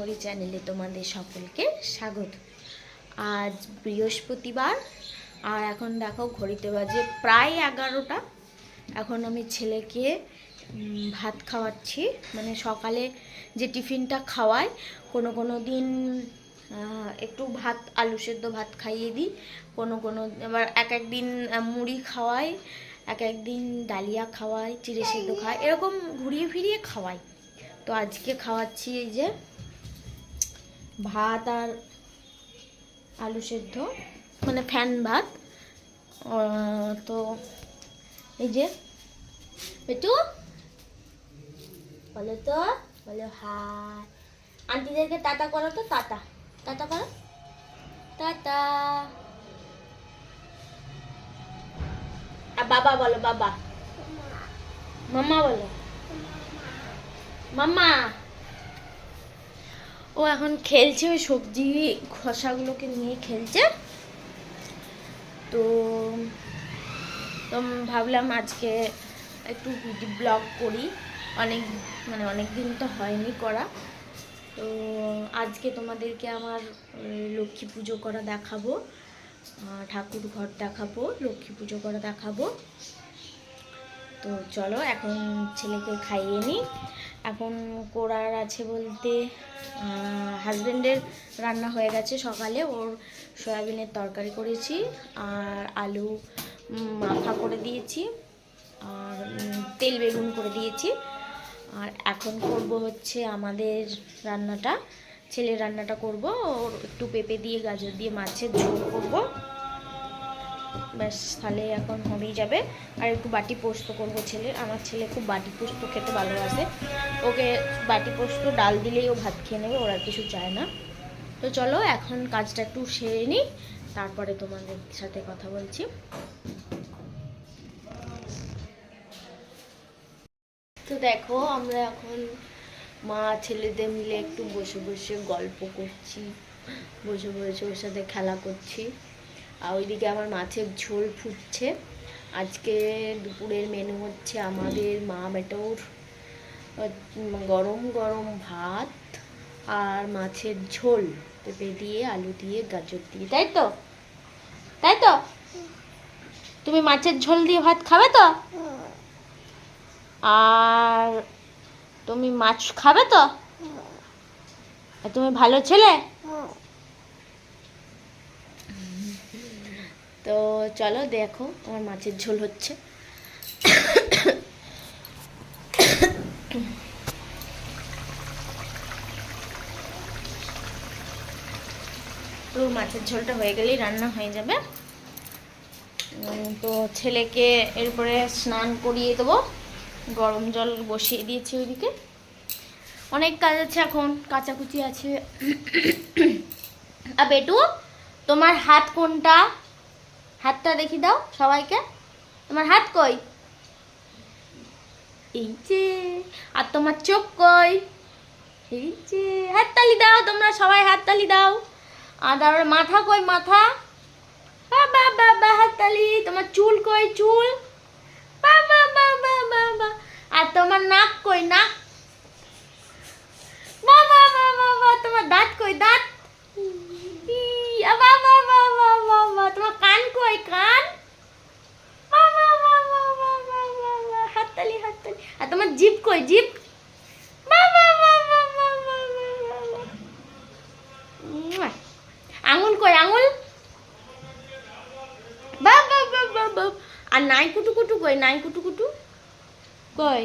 Memory চ্যানেলে তোমাদের সকলকে স্বাগত। আজ বৃহস্পতিবার, আর এখন দেখো ঘড়িতে বাজে প্রায় এগারোটা। এখন আমি ছেলেকে ভাত খাওয়াচ্ছি। মানে সকালে যে টিফিনটা খাওয়াই, কোনো কোনো দিন একটু ভাত, আলু সেদ্ধ ভাত খাইয়ে দিই। কোনো কোনো, আবার এক এক দিন মুড়ি খাওয়াই, এক এক দিন ডালিয়া খাওয়াই, চিড়ে সেদ্ধ খাওয়াই, এরকম ঘুরিয়ে ফিরিয়ে খাওয়াই। তো আজকে খাওয়াচ্ছি এই যে ভাত আর আলু সেদ্ধ মানে ফ্যান ভাত। তো এই যে পেটু বলো তো, বলো হাই আন্টিদেরকে টাটা করো তো, টাটা। টাটা করো। টাটা। আর বাবা বলো, বাবা। মাম্মা বলো। মাম্মা। ও এখন খেলছে ওই সবজি খোসাগুলোকে নিয়ে খেলছে। তো ভাবলাম আজকে একটু ব্লগ করি। অনেক মানে অনেক দিন তো হয়নি করা। তো আজকে তোমাদেরকে আমার লক্ষ্মী পুজো করা দেখাবো। ঠাকুর ঘর দেখাবো, লক্ষ্মী পুজো করা দেখাবো। তো চলো এখন ছেলেকে খাইয়ে নিই। এখন করার আছে বলতে হাজব্যান্ডের রান্না হয়ে গেছে সকালে। ওর সয়াবিনের তরকারি করেছি আর আলু মাখা করে দিয়েছি আর তেল বেগুন করে দিয়েছি। আর এখন করব হচ্ছে আমাদের রান্নাটা, ছেলের রান্নাটা করব। ওর একটু পেঁপে দিয়ে, গাজর দিয়ে, মাছের ঝোল করব। ব্যাস, তাহলে এখন হবেই যাবে। আর একটু বাটি পোস্ত করব ছেলে। আমার ছেলে খুব বাটি পোস্ত খেতে ভালোবাসে। ওকে বাটি পোস্ত, ডাল দিলেই ও ভাত খেয়ে নেবে, ওর আর কিছু চায় না। তো চলো, এখন কাজটা একটু সেরে নিই। তারপরে তোমাদের সাথে কথা বলছি। তো দেখো, আমরা এখন মা ছেলেদের মিলে একটু বসে বসে গল্প করছি। বসে বসে ওর সাথে খেলা করছি। আর ওইদিকে আমার মাছের ঝোল ফুটছে। আজকে দুপুরের মেনু হচ্ছে আমাদের মা বেটোর গরম গরম ভাত আর মাছের ঝোল। পেঁপে দিয়ে, আলু দিয়ে, গাজর দিয়ে। তাই তো? তাই তো? তুমি মাছের ঝোল দিয়ে ভাত খাবে তো? আর তুমি মাছ খাবে তো? তুমি ভালো ছেলে? তো চলো দেখো, আমার মাছের ঝোল হচ্ছে। তো মাছের ঝোলটা হয়ে গেলেই রান্না হয়ে যাবে। তো ছেলেকে এরপরে স্নান করিয়ে দেবো। গরম জল বসিয়ে দিয়েছি ওইদিকে। অনেক কাজ আছে এখন, কাচাকুচি আছে। আর বেটু, তোমার হাত কোনটা? হাতটা দেখি দাও সবাইকে। তোমার হাত কই? এই যে, আর তোমার চোখ কই? এই যে, হাততালি দাও, তোমরা সবাই হাততালি দাও। আর তারপরে মাথা কই, মাথা? বাবা বাবা হাততালি। তোমার চুল কই, চুল? বাবা বাবা বাবা আর তোমার নাক কই, নাক? বাবা তোমার দাঁত কই দাঁত ই, আ, বাবা বাবা বাবা তোমার কান কই কান বাবা বাবা বাবা বাবা হাততালি হাততালি আর তোমার জিভ কই জিভ বাবা বাবা বাবা বাবা মুয়া। আঙুল কই আঙুল বাবা বাবা বাবা আর নাই কুটু কুটু কই নাই কুটু কুটু কই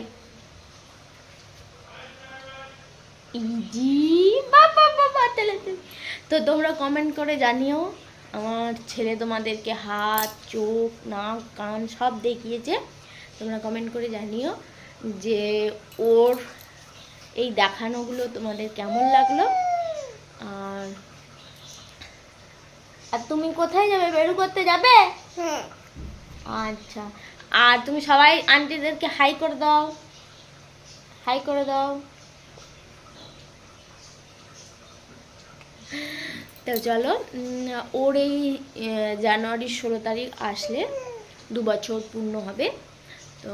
ইজি বাবা বাবা তাহলে তো- তো তোমরা কমেন্ট করে জানিও। আমার ছেলে তোমাদেরকে হাত চোখ নাক কান সব দেখিয়েছে। তোমরা কমেন্ট করে জানিও যে ওর এই দেখানোগুলো তোমাদের কেমন লাগল। আর আর তুমি কোথায় যাবে? বেরু করতে যাবে? আচ্ছা। আর তুমি সবাই আন্টিদেরকে হাই করে দাও। হাই করে দাও। তো চলো ওর এই জানুয়ারির ষোলো তারিখ আসলে দু বছর পূর্ণ হবে। তো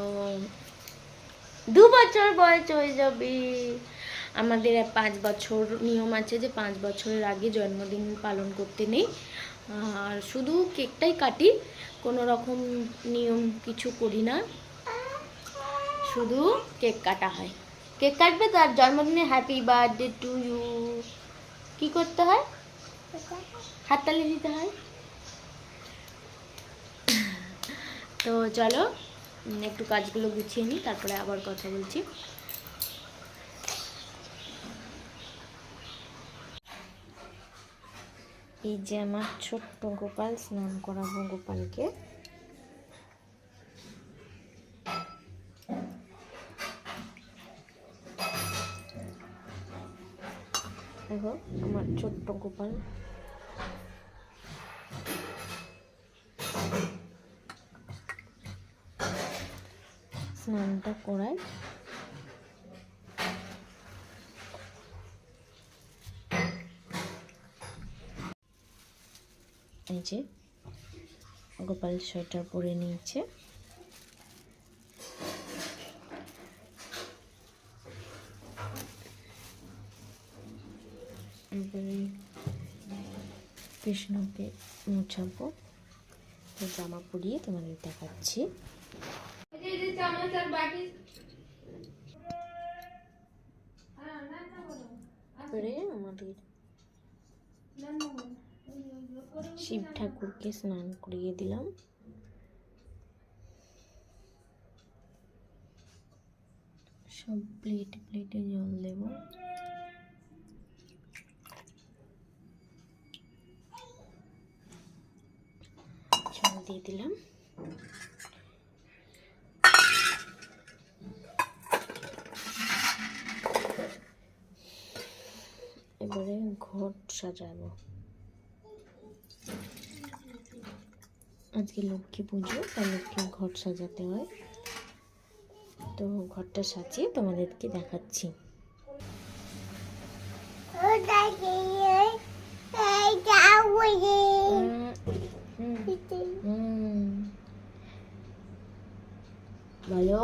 দু বছর বয়স হয়ে যাবে। আমাদের পাঁচ বছর নিয়ম আছে যে পাঁচ বছরের আগে জন্মদিন পালন করতে নেই। আর শুধু কেকটাই কাটি, কোনো রকম নিয়ম কিছু করি না। শুধু কেক কাটা হয়। কেক কাটবে তার জন্মদিনে হ্যাপি বার্থডে টু ইউ। কি করতে হয়? হাততালি দিতে হয়। তো চলো একটু কাজগুলো গুছিয়ে নিই, তারপরে আবার কথা বলছি। এই যে আমার ছোট্ট গোপাল, স্নান করাবো গোপালকে। দেখো আমার ছোট্ট গোপাল। স্নানটা করাই। এই যে গোপাল সোয়েটার পরে নিয়েছে। এবারে, কৃষ্ণকে মুছাবো। তো জামা পরিয়ে তোমাদের দেখাচ্ছি। এবারে আমাদের শিব ঠাকুরকে স্নান করিয়ে দিলাম। সব প্লেট প্লেটে জল দেবো জল দিয়ে দিলাম। এবারে ঘট সাজাবো। আজকে লক্ষ্মী পুজো তাই লক্ষ্মীর ঘট সাজাতে হয়। তো ঘরটা সাজিয়ে তোমাদেরকে দেখাচ্ছি। হুম। বলো?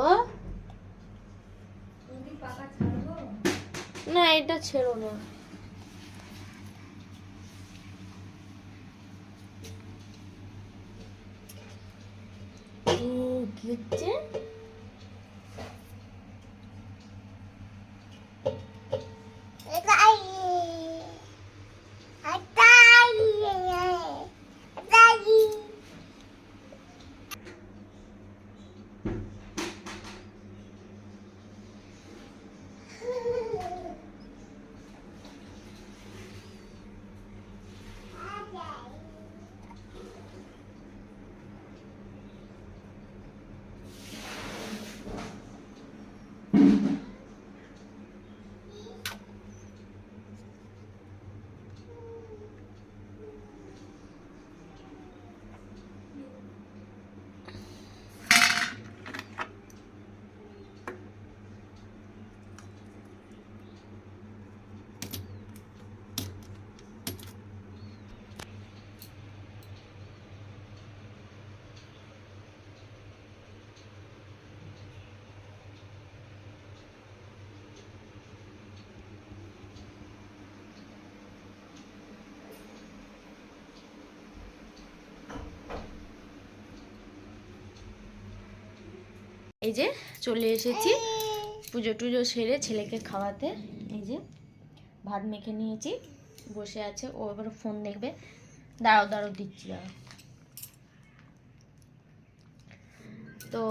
না এটা ছেড়ো না। কি হচ্ছে? এই যে চলে এসেছি। পুজো টুজো সেরে ছেলেকে খাওয়াতে। এই যে ভাত মেখে নিয়েছি। বসে আছে, ও এবার ফোন দেখবে। দাঁড়াও দাঁড়াও, দিচ্ছি, দাঁড়াও। তো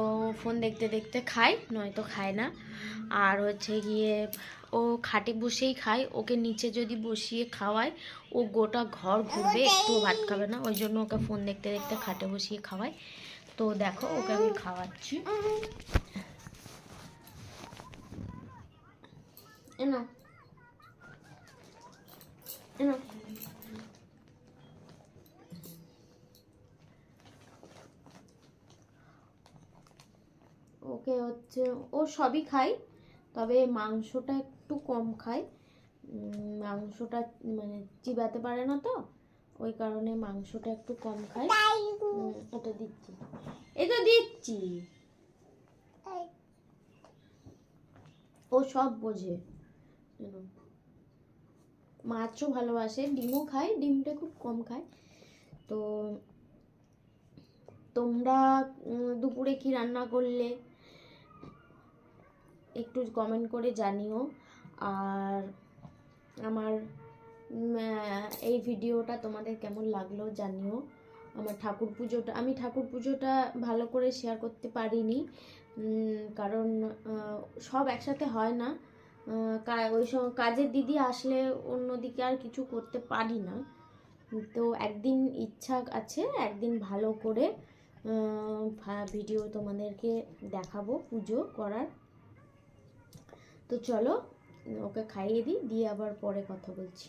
ফোন দেখতে দেখতে খায় নয়তো খায় না। আর হচ্ছে গিয়ে ও খাটে বসেই খায়। ওকে নিচে যদি বসিয়ে খাওয়ায়, ও গোটা ঘর ঘুরবে একটু ভাত খাবে না। ওই জন্য ওকে ফোন দেখতে দেখতে খাটে বসিয়ে খাওয়াই তো দেখো, ওকে আমি খাওয়াচ্ছি। ওকে হচ্ছে, ও সবই খায়, তবে মাংসটা একটু কম খায়। মাংসটা মানে চিবাতে পারে না তো। ওই কারণে মাংসটা একটু কম খায় উম, এটা দিচ্ছি। এটা দিচ্ছি। ও সব বোঝে। মাছও ভালোবাসে ডিমও খায় ডিমটা খুব কম খায়। তো তোমরা দুপুরে কি রান্না করলে? একটু কমেন্ট করে জানিও। আর আমার এই ভিডিওটা তোমাদের কেমন লাগল জানিও। আমার ঠাকুর পুজোটা, আমি ঠাকুর পুজোটা ভালো করে শেয়ার করতে পারিনি। কারণ সব একসাথে হয় না। ওই সময় কাজের দিদি আসলে অন্যদিকে আর কিছু করতে পারি না। তো একদিন ইচ্ছা আছে, একদিন ভালো করে ভিডিও তোমাদেরকে দেখাবো পুজো করার। তো চলো, ওকে খাইয়ে দিই, দিয়ে আবার পরে কথা বলছি।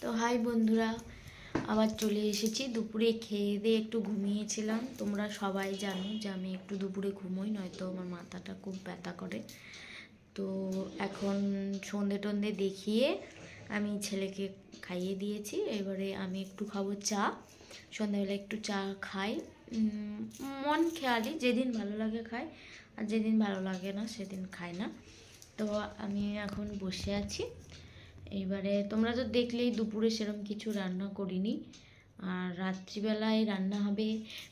তো হাই বন্ধুরা, আবার চলে এসেছি। দুপুরে খেয়ে দিয়ে একটু ঘুমিয়েছিলাম। তোমরা সবাই জানো যে আমি একটু দুপুরে ঘুমোই, নয়তো আমার মাথাটা খুব ব্যথা করে। তো এখন সন্ধে টন্ধে দেখিয়ে আমি ছেলেকে খাইয়ে দিয়েছি। এবারে আমি একটু খাব চা। সন্ধ্যাবেলা একটু চা খাই। মন খেয়ালি যেদিন ভালো লাগে খাই, আর যেদিন ভালো লাগে না, সেদিন খাই না। তো আমি এখন বসে আছি। এবারে তোমরা তো দেখলেই দুপুরে সেরম কিছু রান্না করিনি। আর রাত্রিবেলায় রান্না হবে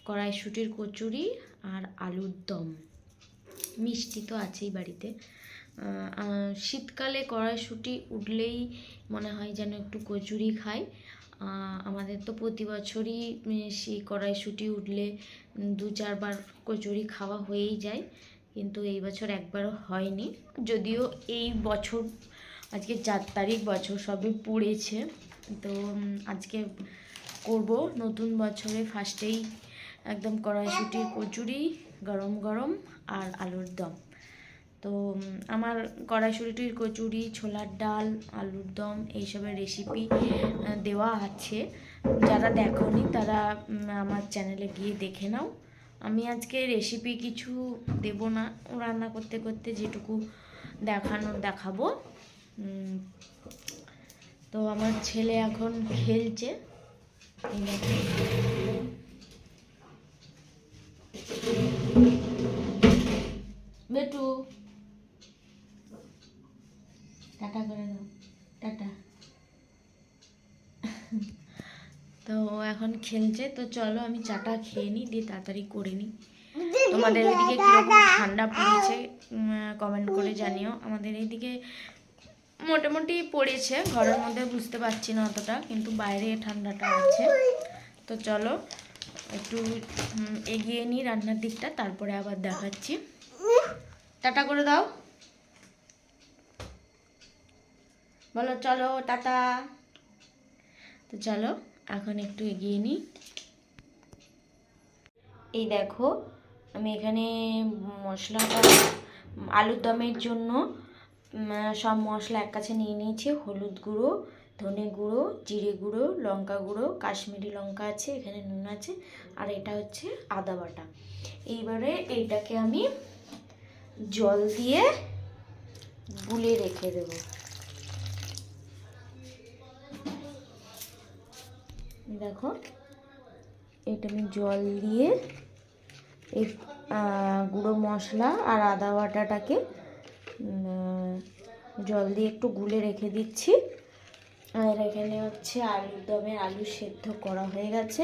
কড়াইশুটির কচুরি আর আলুর দম। মিষ্টি তো আছেই বাড়িতে। শীতকালে কড়াইশুটি উঠলেই মনে হয় যেন একটু কচুরি খাই। আমাদের তো প্রতি বছরই সেই কড়াইশুটি উঠলে দু চারবার কচুরি খাওয়া হয়েই যায়। কিন্তু এই বছর একবারও হয়নি। যদিও এই বছর আজকে চার তারিখ, বছর সবে পড়েছে। তো আজকে করব নতুন বছরে ফার্স্টেই একদম কড়াইশুটির কচুরি, গরম গরম আর আলুর দম। তো আমার কড়াইশুটির কচুরি, ছোলার ডাল, আলুর দম এইসবের রেসিপি দেওয়া আছে। যারা দেখোনি তারা আমার চ্যানেলে গিয়ে দেখে নাও। আমি আজকে রেসিপি কিছু দেব না। রান্না করতে করতে যেটুকু দেখানোর দেখাবো। তো আমার ছেলে এখন খেলছে। বেটু। টাটা করে দাও। টাটা। তো এখন খেলছে। তো চলো আমি চাটা খেয়ে নিই, দিয়ে তাড়াতাড়ি করে নিই। তোমাদের ওইদিকে কীরকম ঠান্ডা পড়েছে কমেন্ট করে জানিও। আমাদের এইদিকে মোটামুটি পড়েছে, ঘরের মধ্যে বুঝতে পারছি না অতটা, কিন্তু বাইরে ঠান্ডাটা আছে। তো চলো, একটু এগিয়ে নিই রান্নার দিকটা, তারপরে আবার দেখাচ্ছি। টাটা করে দাও। বলো, চলো, টাটা। তো চলো, এখন একটু এগিয়ে নিই। এই দেখো, আমি এখানে মশলাটা, আলুর দমের জন্য সব মশলা এক কাছে নিয়ে নিয়েছি। হলুদ গুঁড়ো, ধনে গুঁড়ো, জিরে গুঁড়ো, লঙ্কা গুঁড়ো, কাশ্মীরি লঙ্কা আছে, এখানে নুন আছে, আর এটা হচ্ছে আদা বাটা। এইবারে এইটাকে আমি জল দিয়ে গুলে রেখে দেবো। দেখো, এটা আমি জল দিয়ে এই গুঁড়ো মশলা আর আদা বাটাটাকে জল দিয়ে একটু গুলে রেখে দিচ্ছি। আর এখানে হচ্ছে আলুর দমে আলু সেদ্ধ করা হয়ে গেছে।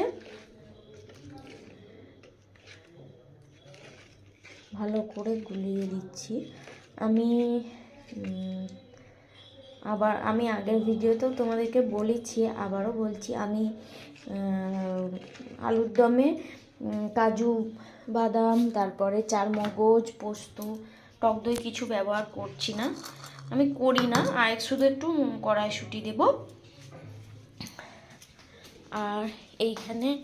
ভালো করে গুলিয়ে দিচ্ছি। আমি আবার, আমি আগের ভিডিওতেও তোমাদেরকে বলেছি, আবারও বলছি, আমি আলুর দমে কাজু, বাদাম, তারপরে চারমগজ, পোস্ত টক দই কিছু ব্যবহার করছি না। আমি করি না। আর শুধু একটু কড়াইশুঁটি দেব। আর এইখানে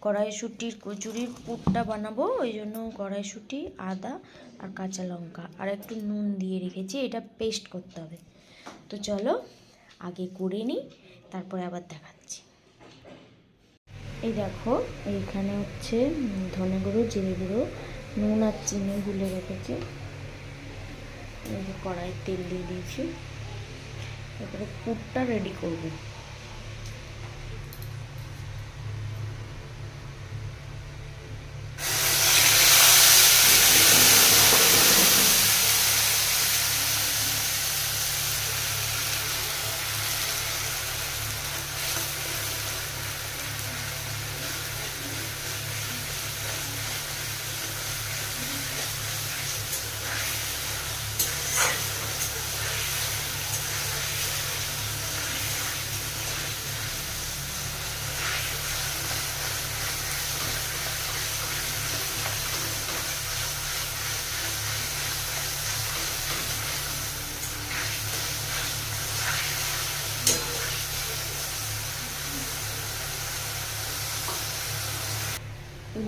কড়াইশুঁটির কচুরির পুরটা বানাবো। ওই জন্য কড়াইশুঁটি, আদা আর কাঁচা লঙ্কা। আর একটু নুন দিয়ে রেখেছি। এটা পেস্ট করতে হবে। তো চলো, আগে করে নিই, তারপরে আবার দেখাচ্ছি। এই দেখো, এইখানে হচ্ছে ধনে গুঁড়ো জিরে গুঁড়ো, নুন আর চিনি গুলে রেখেছি। এই কড়াই তেল দিয়ে দিয়েছি। তারপরে পুরটা রেডি করব।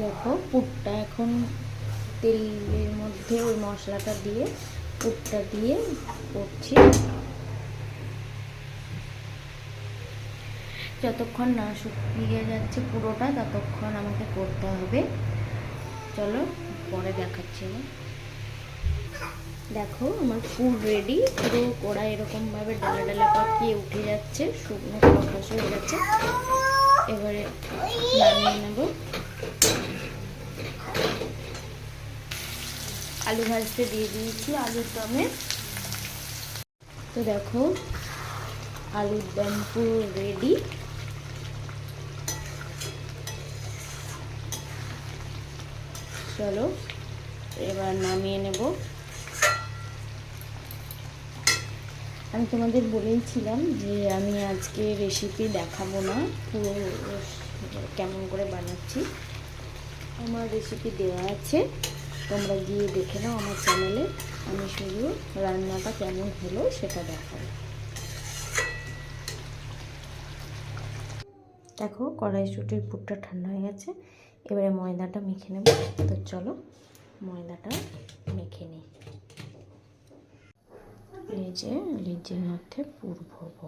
দেখো, পুরটা এখন তেলের মধ্যে ওই মশলাটা দিয়ে পুরটা দিয়ে করছি। যতক্ষণ না শুকিয়ে যাচ্ছে পুরোটা, ততক্ষণ আমাকে করতে হবে। চলো, পরে দেখাচ্ছি দেখো, আমার ফুল রেডি পুরো কড়া এরকমভাবে ডালা ডালা পাকিয়ে উঠে যাচ্ছে, শুকনো খস হয়ে গেছে। এবারে নামিয়ে নেব। আলু ভাজতে দিয়ে দিয়েছি আলুর দমে তো দেখো, আলুর দম পুরো রেডি চলো, এবার নামিয়ে নেব। আমি তোমাদের বলেইছিলাম যে আমি আজকে রেসিপি দেখাবো না, পুরো কেমন করে বানাচ্ছি। আমার রেসিপি দেওয়া আছে। তোমরা গিয়ে দেখে নাও আমার চ্যানেলে আমি শুধু রান্নাটা কেমন হলো সেটা দেখাবো। দেখো কড়াইশুটির পুরটা ঠান্ডা হয়ে গেছে। এবারে ময়দাটা মেখে নেব। তো চলো, ময়দাটা মেখে নিই। এই যে মধ্যে পুর ভরবো।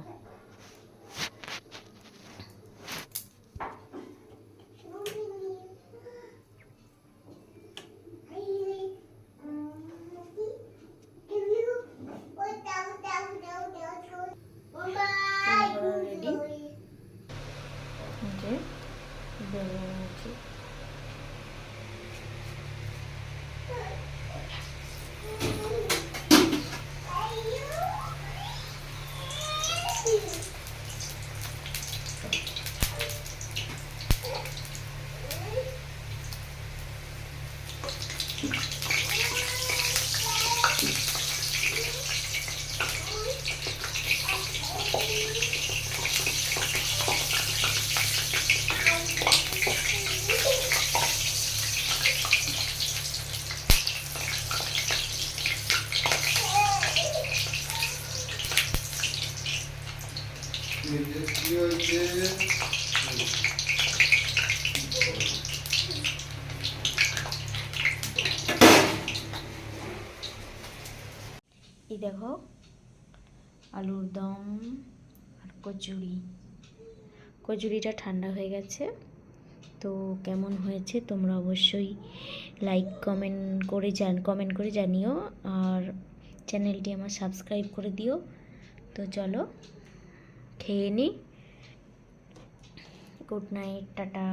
এই দেখো, আলুর দম আর কচুরি। কচুরিটা ঠান্ডা হয়ে গেছে, তো কেমন হয়েছে তোমরা অবশ্যই লাইক কমেন্ট করে জান কমেন্ট করে জানিও, আর চ্যানেলটি আমার সাবস্ক্রাইব করে দিও। তো চলো, খেয়ে নিই গুড নাইট টাটা।